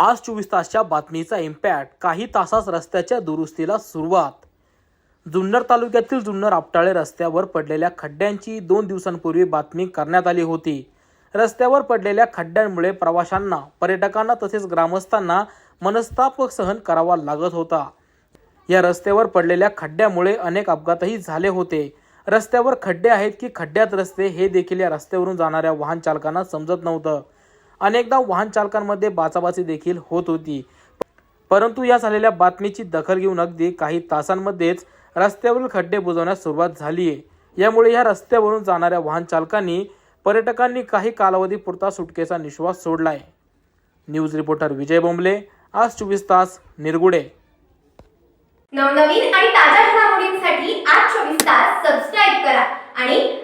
आज चोवीस तासच्या बातमीचा इम्पॅक्ट काही तासास रस्त्याच्या दुरुस्तीला सुरुवात. जुन्नर तालुक्यातील जुन्नर आपटाळे रस्त्यावर पडलेल्या खड्ड्यांची दोन दिवसांपूर्वी बातमी करण्यात आली होती. रस्त्यावर पडलेल्या खड्ड्यांमुळे प्रवाशांना पर्यटकांना तसेच ग्रामस्थांना मनस्ताप सहन करावा लागत होता. या रस्त्यावर पडलेल्या खड्ड्यामुळे अनेक अपघातही झाले होते. रस्त्यावर खड्डे आहेत की खड्ड्यात रस्ते हे देखील या रस्त्यावरून जाणाऱ्या वाहन चालकांना समजत नव्हतं. अनेकदा वाहन चालकांमध्ये बाचाबाची देखील होत होती. परंतु या झालेल्या बातमीची दखल घेऊन अगदी काही तासांमध्येच रस्त्यावरील खड्डे बुजवण्यास सुरुवात झाली आहे. यामुळे या रस्त्यावरून जाणाऱ्या वाहन चालकांनी पर्यटकांनी काही कालावधी पुरता सुटकेचा निश्वास सोडला न्यूज रिपोर्टर विजय बोंबले आज चोवीस तास निरगुडे. नवनवीन आणि ताज्या घडामोडींसाठी आज चोवीस तास सबस्क्राईब करा आणि